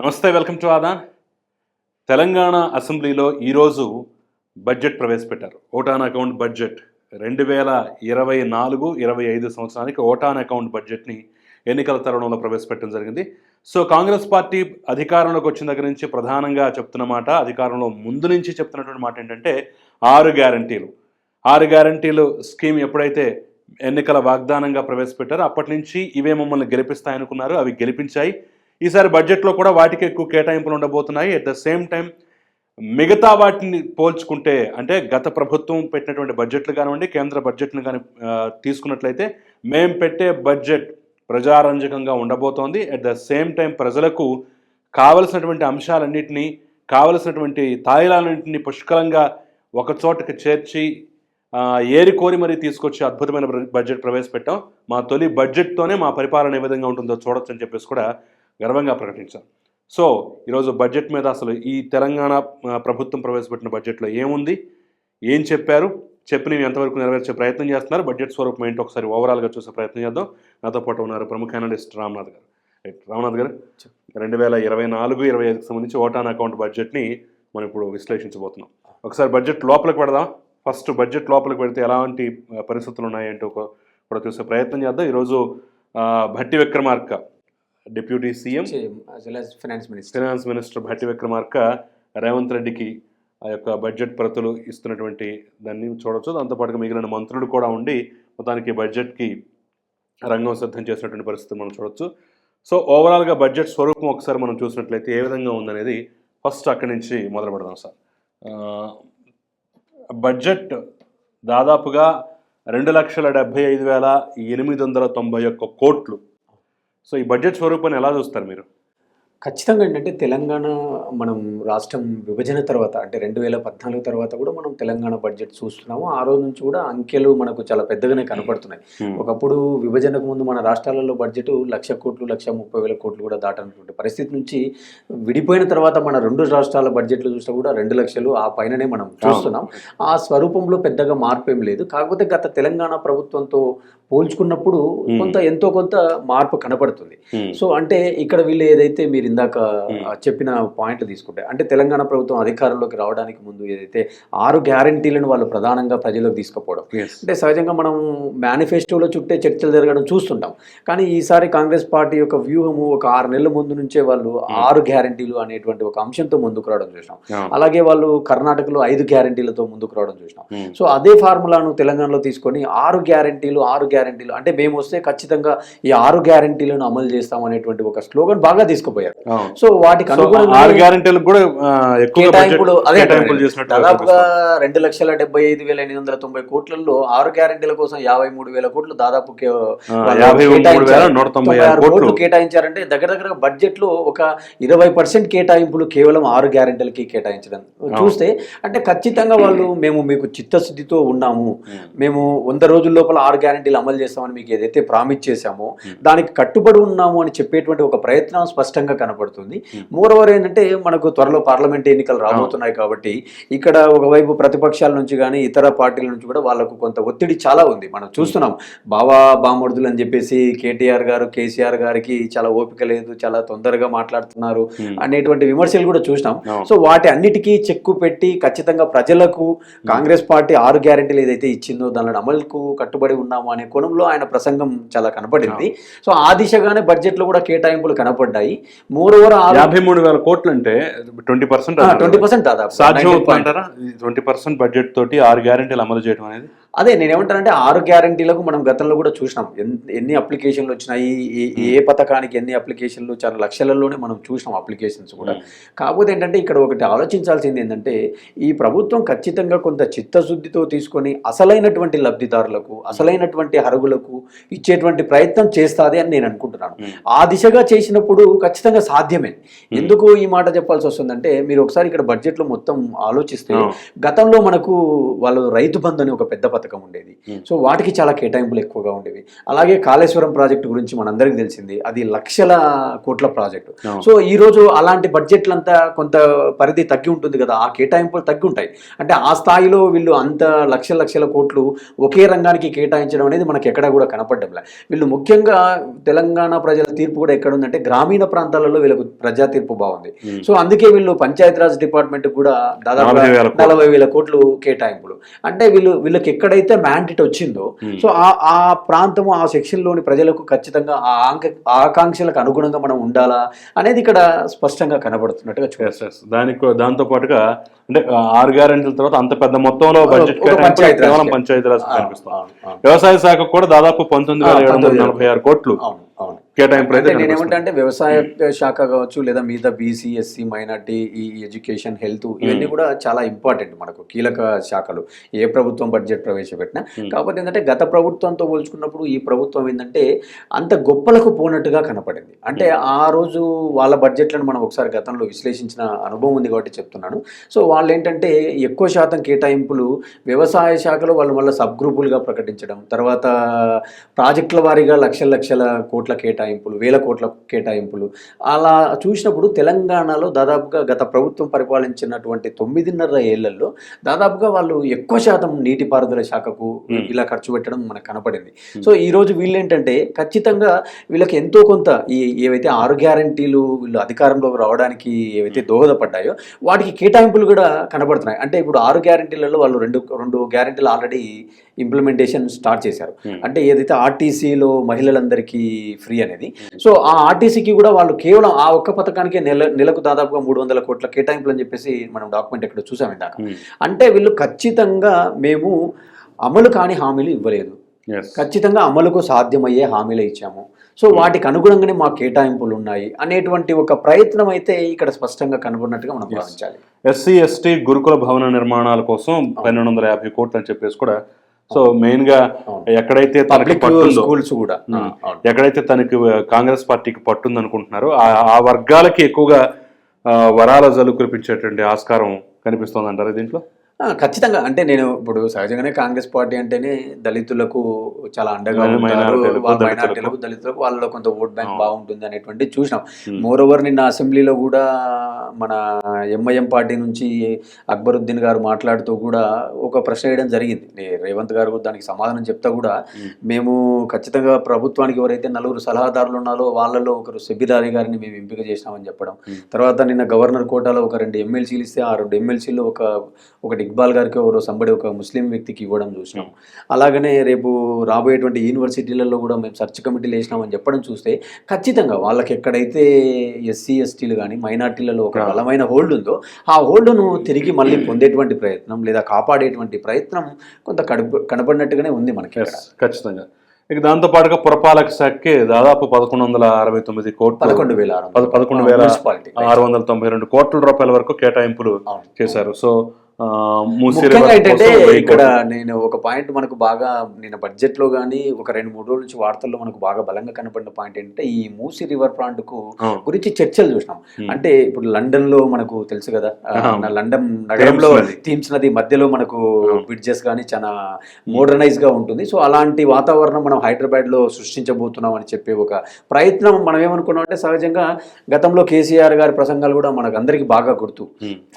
నమస్తే welcome to ఆదా. తెలంగాణ అసెంబ్లీలో ఈరోజు బడ్జెట్ ప్రవేశపెట్టారు. ఓటాన్ అకౌంట్ బడ్జెట్ రెండు వేల ఇరవై నాలుగు ఇరవై ఐదు సంవత్సరానికి ఓటాన్ అకౌంట్ బడ్జెట్ని ఎన్నికల తరుణంలో ప్రవేశపెట్టడం జరిగింది. సో కాంగ్రెస్ పార్టీ అధికారంలోకి వచ్చిన దగ్గర నుంచి ప్రధానంగా చెప్తున్న మాట అధికారంలో ముందు నుంచి చెప్తున్నటువంటి మాట ఏంటంటే ఆరు గ్యారంటీలు. ఆరు గ్యారంటీలు స్కీమ్ ఎప్పుడైతే ఎన్నికల వాగ్దానంగా ప్రవేశపెట్టారో అప్పటి నుంచి ఇవే మమ్మల్ని గెలిపిస్తాయనుకున్నారు అవి గెలిపించాయి. ఈసారి బడ్జెట్లో కూడా వాటికి ఎక్కువ కేటాయింపులు ఉండబోతున్నాయి. అట్ ద సేమ్ టైం మిగతా వాటిని పోల్చుకుంటే అంటే గత ప్రభుత్వం పెట్టినటువంటి బడ్జెట్లు కానివ్వండి కేంద్ర బడ్జెట్ను కానీ తీసుకున్నట్లయితే మేం పెట్టే బడ్జెట్ ప్రజారంజకంగా ఉండబోతోంది. అట్ ద సేమ్ టైం ప్రజలకు కావలసినటువంటి అంశాలన్నింటినీ కావలసినటువంటి తాయిలాలన్నింటినీ పుష్కలంగా ఒక చోటకి చేర్చి ఏరి కోరి మరీ తీసుకొచ్చి అద్భుతమైన బడ్జెట్ ప్రవేశపెట్టాం. మా తొలి బడ్జెట్తోనే మా పరిపాలన ఏ విధంగా ఉంటుందో చూడొచ్చు అని చెప్పేసి కూడా గర్వంగా ప్రకటించాం. సో ఈరోజు బడ్జెట్ మీద అసలు ఈ తెలంగాణ ప్రభుత్వం ప్రవేశపెట్టిన బడ్జెట్లో ఏముంది? ఏం చెప్పారు? చెప్పినవి ఎంతవరకు నెరవేర్చే ప్రయత్నం చేస్తున్నారు? బడ్జెట్ స్వరూపం ఏంటో ఒకసారి ఓవరాల్గా చూసే ప్రయత్నం చేద్దాం. నాతో పాటు ఉన్నారు ప్రముఖ అనలిస్ట్ రామ్నాథ్ గారు. రైట్ రామ్నాథ్ గారు రెండు వేల ఇరవై నాలుగు ఇరవై ఐదుకి సంబంధించి ఓటాన్ అకౌంట్ బడ్జెట్ని మనం ఇప్పుడు విశ్లేషించబోతున్నాం. ఒకసారి బడ్జెట్ లోపలికి పెడదాం. ఫస్ట్ బడ్జెట్ లోపలికి పెడితే ఎలాంటి పరిస్థితులు ఉన్నాయంటో ఒక- కూడా చూసే ప్రయత్నం చేద్దాం. ఈరోజు Bhatti Vikramarka deputy CM finance minister. Finance minister Bhatti Vikramarka Revanth రెడ్డికి ఆ యొక్క బడ్జెట్ ప్రతులు ఇస్తున్నటువంటి దాన్ని చూడొచ్చు. దాంతోపాటుగా మిగిలిన మంత్రులు కూడా ఉండి మొత్తానికి బడ్జెట్కి రంగం సిద్ధం చేసినటువంటి పరిస్థితి మనం చూడొచ్చు. సో ఓవరాల్గా బడ్జెట్ స్వరూపం ఒకసారి మనం చూసినట్లయితే ఏ విధంగా ఉందనేది ఫస్ట్ అక్కడి నుంచి మొదలు పెడదాం సార్. బడ్జెట్ దాదాపుగా రెండు లక్షల డెబ్బై ఐదు వేల ఎనిమిది వందల తొంభై ఒక్క కోట్లు సో ఈ బడ్జెట్ స్వరూపాన్ని ఎలా చూస్తారు మీరు? ఖచ్చితంగా ఏంటంటే తెలంగాణ మనం రాష్ట్రం విభజన తర్వాత అంటే రెండు వేల పద్నాలుగు తర్వాత కూడా మనం తెలంగాణ బడ్జెట్ చూస్తున్నాము. ఆ రోజు నుంచి కూడా అంకెలు మనకు చాలా పెద్దగానే కనపడుతున్నాయి. ఒకప్పుడు విభజనకు ముందు మన రాష్ట్రాలలో బడ్జెట్ లక్ష కోట్లు లక్ష ముప్పై వేల కోట్లు కూడా దాటనటువంటి పరిస్థితి నుంచి విడిపోయిన తర్వాత మన రెండు రాష్ట్రాల బడ్జెట్లు చూసినా కూడా రెండు లక్షలు ఆ పైననే మనం చూస్తున్నాం. ఆ స్వరూపంలో పెద్దగా మార్పు ఏం లేదు. కాకపోతే గత తెలంగాణ ప్రభుత్వంతో పోల్చుకున్నప్పుడు. కొంత ఎంతో కొంత మార్పు కనపడుతుంది. సో అంటే ఇక్కడ వీళ్ళు ఏదైతే మీరు ఇందాక చెప్పిన పాయింట్లు తీసుకుంటే అంటే తెలంగాణ ప్రభుత్వం అధికారంలోకి రావడానికి ముందు ఏదైతే ఆరు గ్యారంటీలను వాళ్ళు ప్రధానంగా ప్రజలకు తీసుకుపోవడం. అంటే సహజంగా మనం మేనిఫెస్టోలో చుట్టే చర్చలు జరగడం చూస్తుంటాం కానీ ఈసారి కాంగ్రెస్ పార్టీ యొక్క వ్యూహము ఒక ఆరు నెలల ముందు నుంచే వాళ్ళు ఆరు గ్యారంటీలు అనేటువంటి ఒక అంశంతో ముందుకు రావడం చూసినాం. అలాగే వాళ్ళు కర్ణాటకలో ఐదు గ్యారంటీలతో ముందుకు రావడం చూసినాం. సో అదే ఫార్ములాను తెలంగాణలో తీసుకొని ఆరు గ్యారంటీలు ఆరు గ్యారంటీలు అంటే మేము వస్తే ఖచ్చితంగా ఈ ఆరు గ్యారంటీలను అమలు చేస్తాం అనేటువంటి ఒక స్లోగన్ బాగా తీసుకుపోయారు అవును. సో వాటికి ఆరు గ్యారెంటీలకు కూడా కేటాయింపులు అదే దాదాపుగా రెండు లక్షల డెబ్బై ఐదు వేల ఎనిమిది వందల తొంభై కోట్లలో ఆరు గ్యారంటీల కోసం యాభై మూడు వేల కోట్లు దాదాపు కోట్లు కేటాయించారంటే దగ్గర దగ్గర బడ్జెట్లో ఒక ఇరవై పర్సెంట్ కేటాయింపులు కేవలం ఆరు గ్యారెంటీలకి కేటాయించడం. చూస్తే అంటే ఖచ్చితంగా వాళ్ళు మేము మీకు చిత్తశుద్ధితో ఉన్నాము. మేము వంద రోజుల లోపల ఆరు గ్యారెంటీలు అమలు చేస్తామని మీకు ఏదైతే ప్రామిస్ చేశామో దానికి కట్టుబడి ఉన్నాము అని చెప్పేటువంటి ఒక ప్రయత్నం స్పష్టంగా కనపడుతుంది. మోర్ ఓవర్ ఏంటంటే మనకు త్వరలో పార్లమెంట్ ఎన్నికలు రాబోతున్నాయి కాబట్టి ఇక్కడ ఒకవైపు ప్రతిపక్షాల నుంచి కానీ ఇతర పార్టీల నుంచి కూడా వాళ్ళకు కొంత ఒత్తిడి చాలా ఉంది. మనం చూస్తున్నాం. బావా బామర్దులు అని చెప్పేసి కేటీఆర్ గారు కేసీఆర్ గారికి చాలా ఓపిక లేదు చాలా తొందరగా మాట్లాడుతున్నారు Hmm. అనేటువంటి విమర్శలు కూడా చూసినాం. సో వాటి అన్నిటికీ చెక్కు పెట్టి ఖచ్చితంగా ప్రజలకు కాంగ్రెస్ పార్టీ ఆరు గ్యారెంటీలు ఏదైతే ఇచ్చిందో దాని అమలుకు కట్టుబడి ఉన్నాము అనే కోణంలో ఆయన ప్రసంగం చాలా కనపడింది. సో ఆ దిశగానే బడ్జెట్లో కూడా కేటాయింపులు కనపడ్డాయి. మోర్ ఓవర్ యాభై మూడు వేల కోట్లు అంటే ట్వంటీ పర్సెంట్ ట్వంటీ పర్సెంట్ దాదాపు. సాధ్యం 19 అవుతుందంటారా? ట్వంటీ పర్సెంట్ బడ్జెట్ తోటి ఆరు గ్యారెంటీలు అమలు చేయడం అనేది? అదే నేను ఏమంటానంటే ఆరు గ్యారంటీలకు మనం గతంలో కూడా చూసినాం. ఎన్- ఎన్ని అప్లికేషన్లు వచ్చినాయి ఏ- ఏ పథకానికి ఎన్ని అప్లికేషన్లు చాలా లక్షలలోనే మనం చూసినాం అప్లికేషన్స్ కూడా. కాకపోతే ఏంటంటే ఇక్కడ ఒకటి ఆలోచించాల్సింది ఏంటంటే ఈ ప్రభుత్వం ఖచ్చితంగా కొంత చిత్తశుద్ధితో తీసుకొని అసలైనటువంటి లబ్ధిదారులకు అసలైనటువంటి అర్హులకు ఇచ్చేటువంటి ప్రయత్నం చేస్తాది అని నేను అనుకుంటున్నాను. ఆ దిశగా చేసినప్పుడు ఖచ్చితంగా సాధ్యమే. ఎందుకు ఈ మాట చెప్పాల్సి వస్తుందంటే మీరు ఒకసారి ఇక్కడ బడ్జెట్లో మొత్తం ఆలోచిస్తే. గతంలో మనకు వాళ్ళు రైతు బంధు అని ఒక పెద్ద పథకం ఉండేది. సో వాటికి చాలా కేటాయింపులు ఎక్కువగా ఉండేవి అలాగే కాళేశ్వరం ప్రాజెక్టు గురించి మనందరికీ తెలిసింది అది లక్షల కోట్ల ప్రాజెక్టు. సో ఈ రోజు అలాంటి బడ్జెట్లంతా కొంత పరిధి తగ్గి ఉంటుంది కదా ఆ కేటాయింపులు తగ్గి ఉంటాయి అంటే ఆ స్థాయిలో వీళ్ళు అంత లక్షల లక్షల కోట్లు ఒకే రంగానికి కేటాయించడం అనేది మనకి ఎక్కడా కూడా కనపడడంలే వీళ్ళు ముఖ్యంగా తెలంగాణ ప్రజల తీర్పు కూడా ఎక్కడ ఉందంటే గ్రామీణ ప్రాంతాలలో వీళ్ళకు ప్రజా తీర్పు బాగుంది. సో అందుకే వీళ్ళు పంచాయతీరాజ్ డిపార్ట్మెంట్ కూడా దాదాపు నలభై వేల కోట్లు. కేటాయింపులు అంటే వీళ్ళు వీళ్ళకి ఎక్కడైతే మ్యాండేట్ వచ్చిందో Hmm. సో ఆ ఆ ప్రాంతము ఆ సెక్షన్లోని ప్రజలకు ఖచ్చితంగా ఆ ఆంక ఆకాంక్షలకు అనుగుణంగా మనం ఉండాలా అనేది ఇక్కడ స్పష్టంగా కనబడుతున్నట్టుగా ఎస్ దానికి దాంతో పాటుగా అంటే ఆరు గ్యారెంటీల తర్వాత అంత పెద్ద మొత్తంలో బడ్జెట్ కేవలం పంచాయతీరాజ్. వ్యవసాయ శాఖ కూడా దాదాపు పంతొమ్మిది వేల ఏడు వందల నలభై ఆరు కోట్లు. కేటాయింపులు అయితే అంటే నేను. ఏమంటే అంటే వ్యవసాయ శాఖ కావచ్చు లేదా మిగతా బీసీ ఎస్సీ మైనార్టీ ఈ ఎడ్యుకేషన్ హెల్త్ ఇవన్నీ కూడా చాలా ఇంపార్టెంట్ మనకు కీలక శాఖలు. ఏ ప్రభుత్వం బడ్జెట్ ప్రవేశపెట్టినా. కాకపోతే ఏంటంటే గత ప్రభుత్వంతో పోల్చుకున్నప్పుడు ఈ ప్రభుత్వం ఏంటంటే అంత గొప్పలకు పోనట్టుగా కనపడింది. అంటే ఆ రోజు వాళ్ళ బడ్జెట్లను మనం ఒకసారి గతంలో విశ్లేషించిన అనుభవం ఉంది కాబట్టి చెప్తున్నాను. సో వాళ్ళు ఏంటంటే ఎక్కువ శాతం కేటాయింపులు వ్యవసాయ శాఖలో వాళ్ళు మళ్ళీ సబ్ గ్రూపులుగా ప్రకటించడం తర్వాత ప్రాజెక్టుల వారీగా లక్షల లక్షల కోట్ల కేటాయింపులు వేల కోట్ల కేటాయింపులు. అలా చూసినప్పుడు తెలంగాణలో దాదాపుగా గత ప్రభుత్వం పరిపాలించినటువంటి తొమ్మిదిన్నర ఏళ్ళలో దాదాపుగా వాళ్ళు ఎక్కువ శాతం నీటిపారుదల శాఖకు. ఇలా ఖర్చు పెట్టడం మనకు కనపడింది. సో ఈ రోజు వీళ్ళు ఏంటంటే ఖచ్చితంగా వీళ్ళకి ఎంతో కొంత ఈ ఏవైతే ఆరు గ్యారంటీలు వీళ్ళు అధికారంలోకి రావడానికి ఏవైతే దోహదపడ్డాయో వాటికి కేటాయింపులు కూడా కనబడుతున్నాయి. అంటే ఇప్పుడు ఆరు గ్యారంటీలలో వాళ్ళు రెండు రెండు గ్యారంటీలు ఆల్రెడీ ఇంప్లిమెంటేషన్ స్టార్ట్ చేశారు. అంటే ఏదైతే ఆర్టీసీలో మహిళలందరికీ ఫ్రీ అనేది సో ఆ ఆర్టీసీకి కూడా వాళ్ళు కేవలం ఆ ఒక్క పథకానికి నెల నెలకు దాదాపుగా మూడు వందల కోట్ల కేటాయింపులు అని చెప్పేసి మనం డాక్యుమెంట్ ఎక్కడ చూసాం ఇందాక. అంటే వీళ్ళు ఖచ్చితంగా మేము అమలు కాని హామీలు ఇవ్వలేదు. ఖచ్చితంగా అమలుకు సాధ్యమయ్యే హామీలు ఇచ్చాము. సో వాటికి అనుగుణంగానే మా కేటాయింపులు ఉన్నాయి అనేటువంటి ఒక ప్రయత్నం అయితే ఇక్కడ స్పష్టంగా కనబడినట్టుగా మనం. భావించాలి. ఎస్సీ ఎస్టీ గురుకుల భవన నిర్మాణాల కోసం పన్నెండు వందల యాభై కోట్లు అని చెప్పేసి కూడా సో మెయిన్గా. ఎక్కడైతే తనకి స్కూల్స్ కూడా. ఎక్కడైతే తనకి కాంగ్రెస్ పార్టీకి పట్టుంది అనుకుంటున్నారో ఆ ఆ వర్గాలకి ఎక్కువగా వరాల జల్లు కురిపించేటువంటి ఆస్కారం కనిపిస్తుంది అంటారు దీంట్లో ఖచ్చితంగా అంటే నేను ఇప్పుడు సహజంగానే కాంగ్రెస్ పార్టీ అంటేనే దళితులకు చాలా అండగా మైనారిటీలకు, దళితులకు. వాళ్ళలో కొంత ఓట్ బ్యాంక్. బాగుంటుంది అనేటువంటి చూసినాం. మోర్ ఓవర్ నిన్న అసెంబ్లీలో కూడా మన ఎంఐఎం పార్టీ నుంచి అక్బరుద్దీన్ గారు మాట్లాడుతూ కూడా ఒక ప్రశ్న వేయడం జరిగింది రేవంత్ గారు దానికి సమాధానం చెప్తా కూడా. మేము ఖచ్చితంగా ప్రభుత్వానికి ఎవరైతే నలుగురు సలహాదారులు ఉన్నారో వాళ్ళలో ఒకరు సెబిరారి గారిని మేము ఎంపిక చేసినామని చెప్పడం. తర్వాత నిన్న గవర్నర్ కోటాలో ఒక రెండు ఎమ్మెల్సీలు ఇస్తే ఆ రెండు ఎమ్మెల్సీలో ఒక ఒకటి ఇక్బాల్ గారికి ఎవరో సంబడి ఒక ముస్లిం వ్యక్తికి ఇవ్వడం చూసినాం. అలాగనే రేపు రాబోయేటువంటి యూనివర్సిటీలలో కూడా మేము సెర్చ్ కమిటీలు వేసినామని చెప్పడం చూస్తే ఖచ్చితంగా వాళ్ళకి ఎక్కడైతే ఎస్సీ ఎస్టీలు కానీ మైనార్టీలలో ఒక. బలమైన హోల్డ్ ఉందో ఆ హోల్డ్ను తిరిగి మళ్ళీ పొందేటువంటి ప్రయత్నం లేదా కాపాడేటువంటి ప్రయత్నం కొంత కడుపు కనపడినట్టుగానే ఉంది మనకి ఖచ్చితంగా. ఇక దాంతో పాటుగా పురపాలక శాఖకి దాదాపు పదకొండు వందల అరవై తొమ్మిది కోట్లు పదకొండు వేల పదకొండు వేల మున్సిపాలిటీ. ఆరు వందల తొంభై రెండు కోట్ల రూపాయల వరకు కేటాయింపులు. చేశారు. సో ఏంటంటే ఇక్కడ. నేను ఒక పాయింట్ మనకు బాగా నేను బడ్జెట్లో కానీ ఒక రెండు మూడు రోజుల నుంచి వార్తల్లో మనకు బాగా బలంగా కనపడిన పాయింట్ ఏంటంటే ఈ మూసీ రివర్ ఫ్రంట్కు అవును. గురించి చర్చలు చూసినాం. అంటే ఇప్పుడు లండన్లో మనకు తెలుసు కదా లండన్ నగరంలో థేమ్స్ నది. మధ్యలో మనకు. బ్రిడ్జెస్ కానీ చాలా మోడర్నైజ్గా ఉంటుంది సో అలాంటి వాతావరణం మనం హైదరాబాద్లో సృష్టించబోతున్నాం అని చెప్పి ఒక ప్రయత్నం మనం ఏమనుకున్నాం అంటే సహజంగా గతంలో కేసీఆర్ గారి ప్రసంగాలు కూడా మనకు అందరికీ బాగా గుర్తు.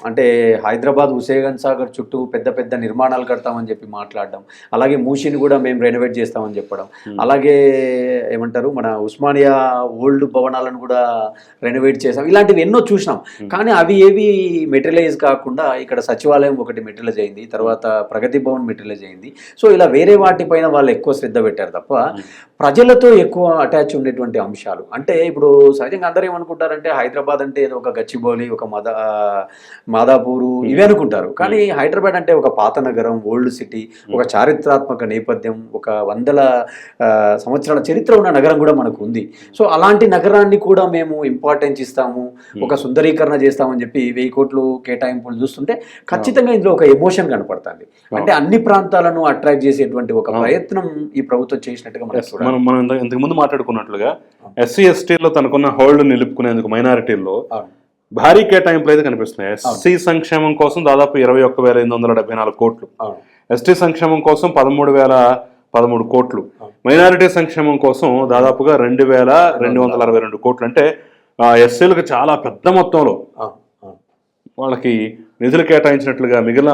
అంటే హైదరాబాద్ హుసేగన్ సాగర్ చుట్టూ పెద్ద పెద్ద నిర్మాణాలు కడతామని చెప్పి మాట్లాడడం అలాగే మూషిని కూడా మేము రెనోవేట్ చేస్తామని చెప్పడం Hmm. అలాగే ఏమంటారు మన ఉస్మానియా ఓల్డ్ భవనాలను కూడా రెనోవేట్ చేసాం ఇలాంటివి ఎన్నో చూసినాం Hmm. కానీ అవి ఏవి మెటీరియలైజ్ కాకుండా ఇక్కడ సచివాలయం ఒకటి మెటీరియలైజ్ అయింది తర్వాత ప్రగతి భవన్ మెటీరియలైజ్ అయింది సో ఇలా వేరే వాటిపైన వాళ్ళు ఎక్కువ శ్రద్ధ పెట్టారు తప్ప Hmm. ప్రజలతో ఎక్కువ అటాచ్ ఉండేటువంటి అంశాలు. అంటే ఇప్పుడు సహజంగా అందరూ ఏమనుకుంటారంటే హైదరాబాద్ అంటే ఏదో ఒక గచ్చిబౌలి ఒక మద మాదాపూరు ఇవి అనుకుంటారు. కానీ హైదరాబాద్ అంటే ఒక పాత నగరం ఓల్డ్ సిటీ ఒక చారిత్రాత్మక నేపథ్యం ఒక వందల సంవత్సరాల చరిత్ర ఉన్న నగరం కూడా మనకు ఉంది సో అలాంటి నగరాన్ని కూడా మేము ఇంపార్టెన్స్ ఇస్తాము ఒక సుందరీకరణ చేస్తామని చెప్పి వెయ్యి కోట్లు కేటాయింపులు చూస్తుంటే ఖచ్చితంగా ఇందులో ఒక ఎమోషన్ కనపడుతుంది. అంటే అన్ని ప్రాంతాలను అట్రాక్ట్ చేసేటువంటి ఒక. ప్రయత్నం ఈ ప్రభుత్వం చేసినట్టుగా మనం Yes, చూడాలి మనం మనం ఇంత- ఇంతకు ముందు మాట్లాడుకున్నట్లుగా ఎస్సీ ఎస్టీలో తనకున్న హోల్డ్ నిలుపుకునేందుకు మైనారిటీల్లో. భారీ కేటాయింపులు అయితే కనిపిస్తున్నాయి. ఎస్సీ సంక్షేమం కోసం దాదాపు ఇరవై ఒక్క వేల ఎనిమిది వందల డెబ్బై నాలుగు కోట్లు. ఎస్టీ సంక్షేమం కోసం పదమూడు వేల పదమూడు కోట్లు. మైనారిటీ సంక్షేమం కోసం దాదాపుగా రెండు వేల రెండు వందల అరవై రెండు కోట్లు. అంటే ఎస్సీలకు చాలా పెద్ద మొత్తంలో. వాళ్ళకి నిధులు కేటాయించినట్లుగా మిగిలిన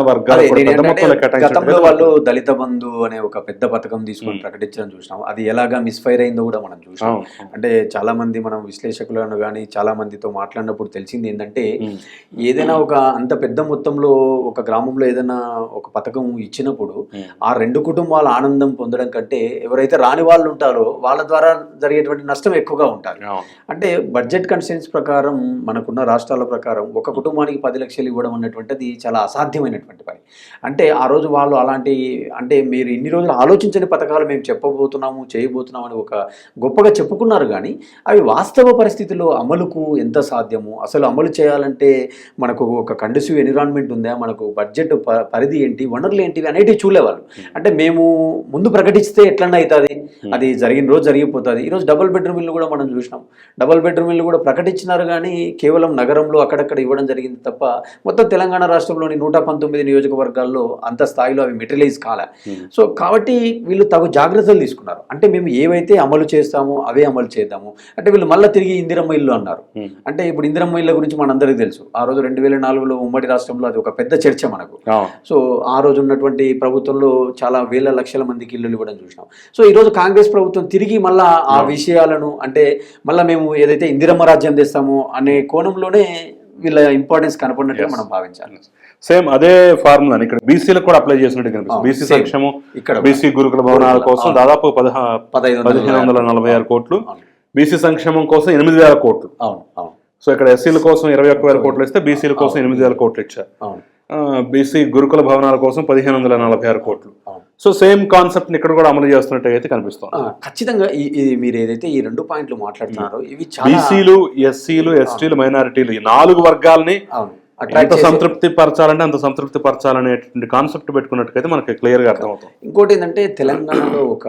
కేటాయించినట్లుగా వాళ్ళు దళిత బంధు అనే ఒక పెద్ద పథకం తీసుకొని. ప్రకటించడం చూసినాం అది ఎలాగా మిస్ఫైర్ అయిందో కూడా మనం చూసాం. అంటే చాలా మంది మనం విశ్లేషకులను కానీ చాలా మందితో మాట్లాడినప్పుడు తెలిసింది ఏంటంటే ఏదైనా ఒక అంత పెద్ద మొత్తంలో ఒక గ్రామంలో ఏదైనా ఒక పథకం ఇచ్చినప్పుడు ఆ రెండు కుటుంబాల ఆనందం పొందడం కంటే ఎవరైతే రాని వాళ్ళు ఉంటారో వాళ్ళ ద్వారా జరిగేటువంటి నష్టం ఎక్కువగా ఉంటారు. అంటే బడ్జెట్ కన్సెన్స్ ప్రకారం మనకున్న రాష్ట్రాల ప్రకారం ఒక కుటుంబానికి పది లక్షలు ఇవ్వడం అన్నటువంటిది చాలా అసాధ్యమైనటువంటి పని. అంటే ఆ రోజు వాళ్ళు అలాంటి అంటే మీరు ఇన్ని రోజులు ఆలోచించని పథకాలు మేము చెప్పబోతున్నాము చేయబోతున్నాము అని ఒక గొప్పగా చెప్పుకున్నారు కానీ అవి వాస్తవ పరిస్థితిలో అమలుకు ఎంత సాధ్యము? అసలు అమలు చేయాలంటే మనకు ఒక కండిసివ్ ఎన్విరాన్మెంట్ ఉందా? మనకు బడ్జెట్ పరిధి ఏంటి? వనరులు ఏంటివి? అనేటివి చూడలేవాళ్ళు అంటే మేము ముందు ప్రకటిస్తే ఎట్లన్నా అవుతుంది? అది జరిగిన రోజు జరిగిపోతుంది. ఈరోజు డబుల్ బెడ్రూమ్ ఇల్లు కూడా మనం చూసినాం. డబుల్ బెడ్రూమ్ ఇల్లు కూడా ప్రకటించినారు కానీ కేవలం నగరంలో అక్కడక్కడ ఇవ్వడం జరిగింది తప్ప మొత్తం తెలంగాణ రాష్ట్రంలోని నూట పంతొమ్మిది నియోజకవర్గాల్లో అంత స్థాయిలో అవి మెటీరియలైజ్ కాలే. ఉమ్, సో కాబట్టి వీళ్ళు తగు జాగ్రత్తలు తీసుకున్నారు. అంటే మేము ఏవైతే అమలు చేస్తామో అవే అమలు చేద్దాము. అంటే వీళ్ళు మళ్ళీ తిరిగి ఇందిరమ్మ ఇల్లు అన్నారు. ఉమ్, అంటే ఇప్పుడు ఇందిరమ్మ ఇళ్ళ గురించి మనందరికీ తెలుసు. ఆ రోజు రెండు వేల నాలుగులో ఉమ్మడి రాష్ట్రంలో అది ఒక పెద్ద చర్చ మనకు. సో ఆ రోజు ఉన్నటువంటి ప్రభుత్వంలో చాలా వేల లక్షల మందికి ఇల్లులు ఇవ్వడం చూసినాం. సో ఈ రోజు కాంగ్రెస్ ప్రభుత్వం తిరిగి మళ్ళా ఆ విషయాలను అంటే మళ్ళా మేము ఏదైతే ఇందిరమ్మ రాజ్యం తెస్తామో అనే కోణంలోనే వీళ్ళ ఇంపార్టెన్స్ కనపడినట్టుగా మనం భావించాలి. సేమ్ అదే ఫార్ములా ఇక్కడ బీసీలకు కూడా అప్లై చేసినట్టు కనిపిస్తుంది. బీసీ. సంక్షేమం ఇక్కడ బీసీ గురుకుల భవనాల కోసం. దాదాపు పదిహేను వందల నలభై ఆరు కోట్లు. బీసీ సంక్షేమం కోసం ఎనిమిది వేల కోట్లు. అవును అవును. సో ఇక్కడ ఎస్సీల కోసం ఇరవై ఒక్క వేల కోట్లు ఇస్తే బీసీల కోసం ఎనిమిది వేల కోట్లు ఇచ్చారు. అవును. బీసీ గురుకుల భవనాల కోసం పదిహేను వందల నలభై ఆరు కోట్లు. సో సేమ్ కాన్సెప్ట్ ఇక్కడ కూడా అమలు చేస్తున్నట్టు అయితే కనిపిస్తుంది ఖచ్చితంగా మీరు ఏదైతే ఈ రెండు పాయింట్లు మాట్లాడుతున్నారో ఇవి బీసీలు ఎస్సీలు ఎస్టీలు మైనారిటీలు ఈ నాలుగు వర్గాల్ని ఎంత సంతృప్తి పరచాలంటే అంత సంతృప్తి పరచాలనేటువంటి కాన్సెప్ట్ పెట్టుకున్నట్టుకైతే మనకి క్లియర్గా అర్థమవుతుంది ఇంకోటి ఏంటంటే తెలంగాణలో ఒక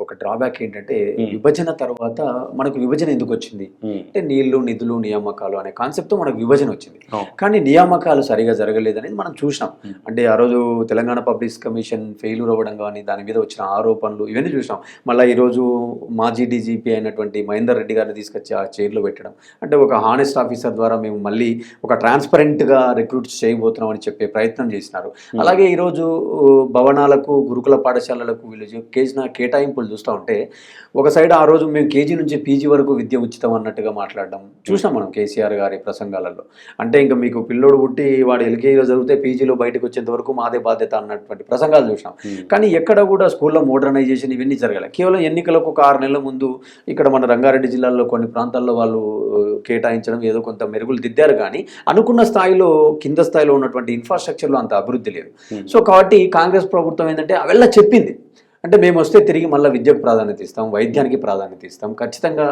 ఒక డ్రాబ్యాక్ ఏంటంటే Hmm. విభజన తర్వాత మనకు విభజన ఎందుకు వచ్చింది? ఉమ్, అంటే నీళ్ళు నిధులు నియామకాలు అనే కాన్సెప్ట్తో మనకు విభజన వచ్చింది. కానీ నియామకాలు సరిగా జరగలేదనేది మనం చూసినాం. Hmm. అంటే ఆ రోజు తెలంగాణ పబ్లిక్ కమిషన్ ఫెయిల్యూర్ అవ్వడం కానీ దాని మీద వచ్చిన ఆరోపణలు ఇవన్నీ చూసినాం. మళ్ళీ ఈరోజు మాజీ డీజీపీ అయినటువంటి మహేందర్ రెడ్డి గారిని తీసుకొచ్చి ఆ చైర్లో పెట్టడం. అంటే ఒక హానెస్ట్ ఆఫీసర్ ద్వారా మేము మళ్ళీ ఒక ట్రాన్స్పరెంట్గా రిక్రూట్ చేయబోతున్నాం అని చెప్పే ప్రయత్నం చేసినారు. అలాగే ఈరోజు భవనాలకు గురుకుల పాఠశాలలకు వీళ్ళు చేసిన కేటాయింపులు చూస్తూ ఉంటే ఒక సైడ్ ఆ రోజు మేము కేజీ నుంచి పీజీ వరకు విద్య ఉచితం అన్నట్టుగా మాట్లాడడం చూసాం మనం కేసీఆర్ గారి ప్రసంగాలలో. అంటే ఇంకా మీకు పిల్లోడు పుట్టి వాడు ఎల్కేజీలో జరిగితే పీజీలో బయటకు వచ్చేంత వరకు మాదే బాధ్యత అన్నటువంటి ప్రసంగాలు చూసాం కానీ ఎక్కడ కూడా స్కూల్లో మోడర్నైజేషన్ ఇవన్నీ జరగాలి. కేవలం ఎన్నికలకు ఒక ఆరు నెలల ముందు ఇక్కడ మన రంగారెడ్డి జిల్లాలో కొన్ని ప్రాంతాల్లో వాళ్ళు కేటాయించడం ఏదో కొంత మెరుగులు దిద్దారు కానీ అనుకున్న స్థాయిలో కింద స్థాయిలో ఉన్నటువంటి ఇన్ఫ్రాస్ట్రక్చర్లో అంత అభివృద్ధి లేదు. Hmm. సో కాబట్టి కాంగ్రెస్ ప్రభుత్వం ఏంటంటే అవెల్లా చెప్పింది. అంటే మేము వస్తే తిరిగి మళ్ళీ విద్యకు ప్రాధాన్యత ఇస్తాం వైద్యానికి ప్రాధాన్యత ఇస్తాం. ఖచ్చితంగా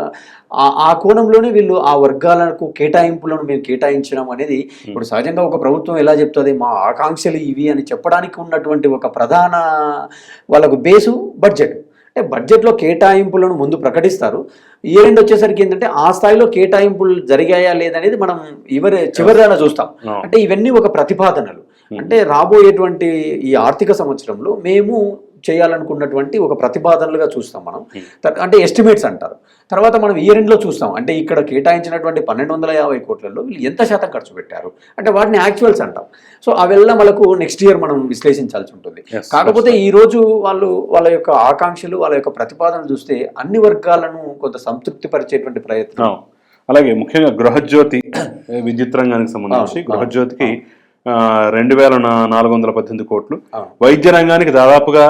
ఆ ఆ కోణంలోనే వీళ్ళు ఆ వర్గాలకు కేటాయింపులను మేము కేటాయించడం అనేది ఇప్పుడు సహజంగా ఒక ప్రభుత్వం ఎలా చెప్తుంది మా ఆకాంక్షలు ఇవి అని చెప్పడానికి ఉన్నటువంటి ఒక ప్రధాన వాళ్ళకు బేసు బడ్జెట్. అంటే బడ్జెట్లో కేటాయింపులను ముందు ప్రకటిస్తారు. ఇయర్ ఎండ్ వచ్చేసరికి ఏంటంటే ఆ స్థాయిలో కేటాయింపులు జరిగాయా లేదనేది మనం ఇవరి చివరిన చూస్తాం. అంటే ఇవన్నీ ఒక ప్రతిపాదనలు. అంటే రాబోయేటువంటి ఈ ఆర్థిక సంవత్సరంలో మేము చేయాలనుకున్నటువంటి ఒక ప్రతిపాదనలుగా చూస్తాం మనం. తర్- అంటే ఎస్టిమేట్స్ అంటారు. తర్వాత మనం ఇయర్ ఎండ్లో చూస్తాం. అంటే ఇక్కడ కేటాయించినటువంటి పన్నెండు వందల యాభై కోట్లలో వీళ్ళు ఎంత శాతం ఖర్చు పెట్టారు? అంటే వాటిని యాక్చువల్స్ అంటాం. సో అవెల్లా మనకు నెక్స్ట్ ఇయర్ మనం విశ్లేషించాల్సి ఉంటుంది. కాకపోతే ఈ రోజు వాళ్ళు వాళ్ళ యొక్క ఆకాంక్షలు వాళ్ళ యొక్క ప్రతిపాదనలు చూస్తే అన్ని వర్గాలను కొంత సంతృప్తి పరిచేటువంటి ప్రయత్నం. అలాగే ముఖ్యంగా గృహజ్యోతి విద్యుత్ రంగానికి సంబంధించి గృహజ్యోతికి రెండు వేల నాలుగు వందల పద్దెనిమిది కోట్లు. వైద్య రంగానికి దాదాపుగా.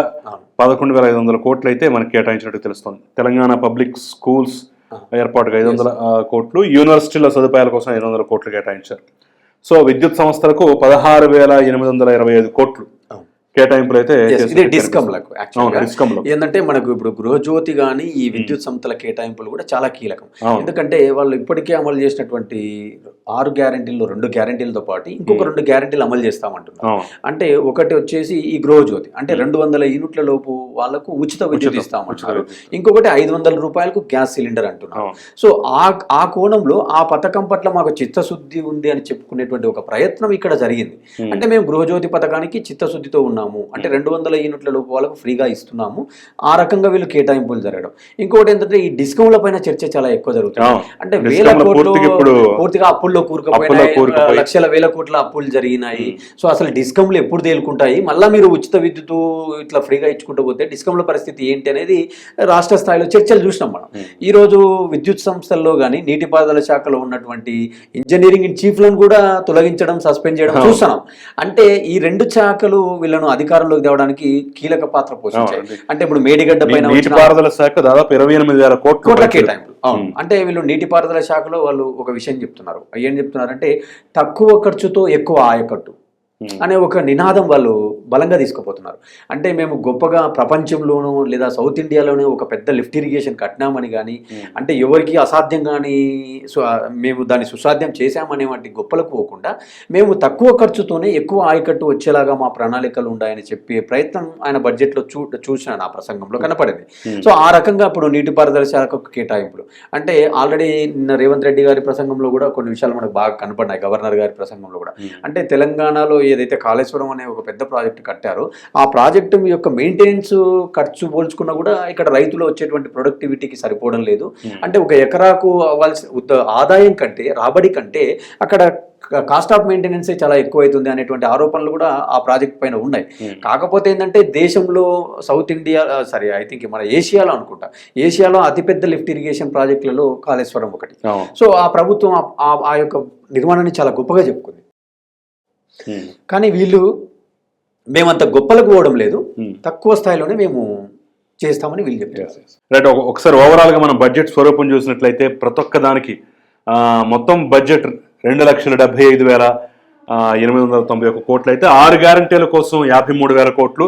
పదకొండు వేల ఐదు వందల కోట్లు అయితే మనకి కేటాయించినట్టు తెలుస్తుంది తెలంగాణ పబ్లిక్ స్కూల్స్ ఏర్పాటుకు ఐదు వందల కోట్లు యూనివర్సిటీల సదుపాయాల కోసం ఐదు వందల కోట్లు కేటాయించారు సో విద్యుత్ సంస్థలకు పదహారు వేల ఎనిమిది వందల ఇరవై ఐదు కోట్లు. కేటాయింపులు అయితే ఇదే ఏంటంటే మనకు ఇప్పుడు గృహజ్యోతి కానీ ఈ విద్యుత్ సంస్థల కేటాయింపులు కూడా చాలా కీలకం. ఎందుకంటే వాళ్ళు ఇప్పటికే అమలు చేసినటువంటి ఆరు గ్యారెంటీల్లో రెండు గ్యారెంటీలతో పాటు ఇంకొక రెండు గ్యారెంటీలు అమలు చేస్తామంటున్నారు. అంటే ఒకటి వచ్చేసి ఈ గృహజ్యోతి. అంటే రెండు వందల యూనిట్ల లోపు వాళ్ళకు ఉచిత విద్యుత్ ఇస్తామంటున్నారు. ఇంకొకటి ఐదు వందల రూపాయలకు గ్యాస్ సిలిండర్ అంటున్నారు. సో ఆ ఆ కోణంలో ఆ పథకం పట్ల మాకు చిత్తశుద్ధి ఉంది అని చెప్పుకునేటువంటి ఒక ప్రయత్నం ఇక్కడ జరిగింది. Hmm. అంటే మేము గృహజ్యోతి పథకానికి చిత్తశుద్ధితో ఉన్నాము ఇస్తున్నాము. అంటే రెండు వందల యూనిట్ల లోపు వాళ్ళకు ఫ్రీగా ఇస్తున్నాము. ఆ రకంగా వీళ్ళు కేటాయింపులు జరగడం. ఇంకోటి ఏంటంటే ఈ డిస్కౌంట్ల పైన చర్చ చాలా ఎక్కువ జరుగుతుంది. అంటే వేల కోట్లు పూర్తిగా అప్పుల్లో అప్పుల్లో కూరుకుపోయినాయి కూరుకుపోయి. లక్షల వేల కోట్ల అప్పులు జరిగినాయి. సో అసలు డిస్కౌంట్లు ఎప్పుడు తేలుకుంటాయి? మళ్ళీ మీరు ఉచిత విద్యుత్ ఇట్లా ఫ్రీగా ఇచ్చుకుంటూ పోతే డిస్కౌంట్ల పరిస్థితి ఏంటి అనేది రాష్ట్ర స్థాయిలో చర్చలు చూసినాం మనం. Hmm. ఈ రోజు విద్యుత్ సంస్థల్లో కానీ నీటిపారుదల శాఖలో ఉన్నటువంటి ఇంజనీరింగ్ చీఫ్లను కూడా తొలగించడం సస్పెండ్ చేయడం. చూస్తున్నాం. అంటే ఈ రెండు శాఖలు వీళ్ళను అధికారంలోకి తేవడానికి కీలక పాత్ర పోషించాయి. అంటే ఇప్పుడు మేడిగడ్డ పైన నీటిపారుదల శాఖ దాదాపు ఇరవై ఎనిమిది వేల కోట్లు అవును. అంటే వీళ్ళు నీటిపారుదల శాఖలో వాళ్ళు ఒక విషయం చెప్తున్నారు ఏం చెప్తున్నారంటే తక్కువ ఖర్చుతో ఎక్కువ ఆయకట్టు. అనే ఒక నినాదం వాళ్ళు బలంగా తీసుకుపోతున్నారు అంటే మేము గొప్పగా ప్రపంచంలోనూ లేదా సౌత్ ఇండియాలోనే ఒక పెద్ద లిఫ్ట్ ఇరిగేషన్ కట్టినామని కానీ. అంటే ఎవరికి అసాధ్యం కానీ మేము దాన్ని సుసాధ్యం చేశామనే వాటి గొప్పలకు పోకుండా మేము తక్కువ ఖర్చుతోనే ఎక్కువ ఆయకట్టు వచ్చేలాగా మా ప్రణాళికలు ఉన్నాయని చెప్పే ప్రయత్నం ఆయన బడ్జెట్లో చూ చూసిన ఆ ప్రసంగంలో కనపడింది. సో ఆ రకంగా ఇప్పుడు నీటిపారుదల శాఖకు కేటాయింపులు అంటే ఆల్రెడీ నిన్న రేవంత్ రెడ్డి గారి ప్రసంగంలో కూడా కొన్ని విషయాలు మనకు బాగా కనపడినాయి గవర్నర్ గారి ప్రసంగంలో కూడా. అంటే తెలంగాణలో ఏదైతే కాళేశ్వరం అనే ఒక పెద్ద ప్రాజెక్ట్ కట్టారో ఆ ప్రాజెక్టు యొక్క మెయింటెనెన్స్ ఖర్చు పోల్చుకున్నా కూడా ఇక్కడ రైతులు వచ్చేటువంటి ప్రొడక్టివిటీకి సరిపోవడం లేదు ఉమ్. అంటే ఒక ఎకరాకు అవ్వాల్సిన ఆదాయం కంటే రాబడి కంటే అక్కడ కాస్ట్ ఆఫ్ మెయింటెనెన్స్ చాలా ఎక్కువ అవుతుంది అనేటువంటి ఆరోపణలు కూడా ఆ ప్రాజెక్ట్ పైన ఉన్నాయి ఉమ్. కాకపోతే ఏంటంటే దేశంలో south India sorry I think మన ఏషియాలో అనుకుంటా ఏషియాలో అతిపెద్ద లిఫ్ట్ ఇరిగేషన్ ప్రాజెక్టులలో కాళేశ్వరం ఒకటి అవును. సో ఆ ప్రభుత్వం ఆ- యొక్క నిర్మాణాన్ని చాలా గొప్పగా చెప్పుకుంది ఉమ్. కానీ వీళ్ళు మేమంత గొప్పలకు పోవడం లేదు. ఉమ్. తక్కువ స్థాయిలోనే మేము చేస్తామని వీళ్ళు చెప్తారు రైట్ ఒక- ఒకసారి ఓవరాల్గా మనం బడ్జెట్ స్వరూపం చూసినట్లయితే ప్రతి ఒక్క దానికి మొత్తం బడ్జెట్ రెండు లక్షల డెబ్బై ఐదు వేల ఎనిమిది వందల తొంభై ఒక్క కోట్లు అయితే ఆరు గ్యారంటీల కోసం యాభై మూడు వేల కోట్లు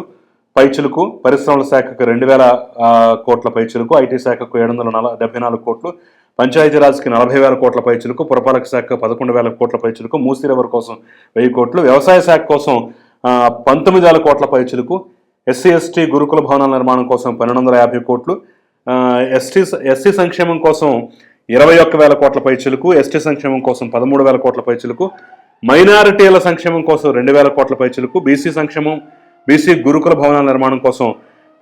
పైచులకు పరిశ్రమల శాఖకు రెండు వేల కోట్ల పైచులకు ఐటీ శాఖకు ఏడు వందల నల డెబ్బై నాలుగు కోట్లు పంచాయతీరాజ్కి నలభై వేల కోట్ల పైచులకు పురపాలక శాఖ పదకొండు వేల కోట్ల పైచులకు మూసీ రివర్ కోసం వెయ్యి కోట్లు వ్యవసాయ శాఖ కోసం పంతొమ్మిది వేల కోట్ల పైచులకు ఎస్సీ ఎస్టీ గురుకుల భవనాల నిర్మాణం కోసం పన్నెండు వందల యాభై కోట్లు. ఎస్టీ ఎస్సీ సంక్షేమం కోసం ఇరవై ఒక్క వేల కోట్ల పైచులకు ఎస్టీ సంక్షేమం కోసం పదమూడు వేల కోట్ల పైచులకు మైనారిటీల సంక్షేమం కోసం రెండు వేల కోట్ల పైచులకు బీసీ సంక్షేమం బీసీ గురుకుల భవనాల నిర్మాణం కోసం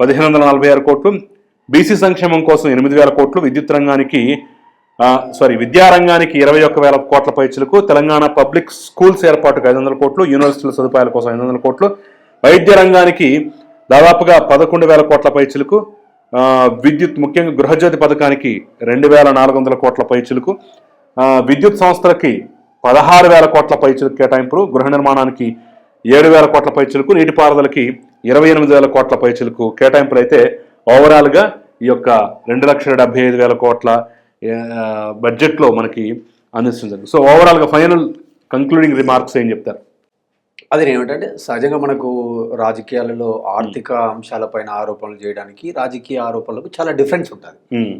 పదిహేను వందల నలభై ఆరు కోట్లు బీసీ సంక్షేమం కోసం ఎనిమిది వేల కోట్లు విద్యుత్ రంగానికి సారీ విద్యారంగానికి ఇరవై ఒక్క వేల కోట్ల పైచులకు తెలంగాణ పబ్లిక్ స్కూల్స్ ఏర్పాటుకు ఐదు వందల కోట్లు యూనివర్సిటీల సదుపాయాల కోసం ఐదు వందల కోట్లు వైద్య రంగానికి దాదాపుగా పదకొండు వేల కోట్ల పైచులకు విద్యుత్ ముఖ్యంగా గృహజ్యోతి పథకానికి రెండు వేల నాలుగు వందల కోట్ల పైచులకు విద్యుత్ సంస్థలకి పదహారు వేల కోట్ల పైచులకు కేటాయింపులు గృహ నిర్మాణానికి ఏడు వేల కోట్ల పైచులకు నీటిపారుదలకి ఇరవై ఎనిమిది వేల కోట్ల పైచులకు కేటాయింపులు అయితే ఓవరాల్గా ఈ యొక్క రెండు లక్షల డెబ్బై ఐదు వేల కోట్ల బడ్జెట్లో మనకి అందిస్తుంది సో ఓవరాల్గా ఫైనల్ కంక్లూడింగ్ రిమార్క్స్ ఏం చెప్తారు? అది ఏమిటంటే సహజంగా మనకు రాజకీయాలలో ఆర్థిక అంశాలపైన ఆరోపణలు చేయడానికి రాజకీయ ఆరోపణలకు చాలా డిఫరెన్స్ ఉంటుంది. ఉమ్,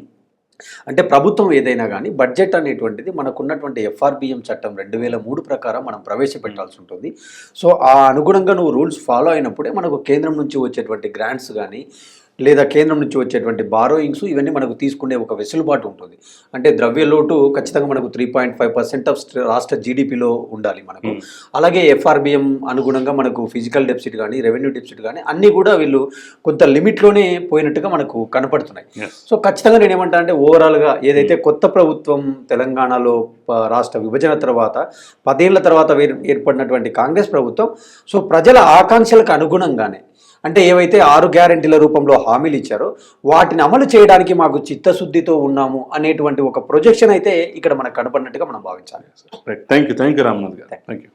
అంటే ప్రభుత్వం ఏదైనా కానీ బడ్జెట్ అనేటువంటిది మనకున్నటువంటి ఎఫ్ఆర్బిఎం చట్టం రెండు వేల మూడు ప్రకారం మనం ప్రవేశపెట్టాల్సి ఉంటుంది. సో ఆ అనుగుణంగా నువ్వు రూల్స్ ఫాలో అయినప్పుడే మనకు కేంద్రం నుంచి వచ్చేటువంటి గ్రాంట్స్ కానీ లేదా కేంద్రం నుంచి వచ్చేటువంటి బారోయింగ్స్ ఇవన్నీ మనకు తీసుకునే ఒక వెసులుబాటు ఉంటుంది అంటే ద్రవ్య లోటు ఖచ్చితంగా మనకు three point five percent of రాష్ట్ర జీడిపిలో ఉండాలి మనకు Hmm. అలాగే ఎఫ్ఆర్బిఎం అనుగుణంగా మనకు ఫిజికల్ డెఫిసిట్ కానీ రెవెన్యూ డెఫిసిట్ కానీ అన్నీ కూడా వీళ్ళు కొంత లిమిట్లోనే పోయినట్టుగా మనకు కనపడుతున్నాయి. సో ఖచ్చితంగా నేను ఏమంటా అంటే ఓవరాల్గా ఏదైతే కొత్త ప్రభుత్వం తెలంగాణలో రాష్ట్ర విభజన తర్వాత పదేళ్ళ తర్వాత ఏర్పడినటువంటి కాంగ్రెస్ ప్రభుత్వం సో ప్రజల ఆకాంక్షలకు అనుగుణంగానే అంటే ఏవైతే ఆరు గ్యారెంటీల రూపంలో హామీలు ఇచ్చారో వాటిని అమలు చేయడానికి మాకు చిత్తశుద్ధితో ఉన్నాము అనేటువంటి ఒక ప్రొజెక్షన్ అయితే ఇక్కడ మనకు కనపడినట్టుగా మనం భావించాలి. Right thank you thank you Ramnath garu. Thank you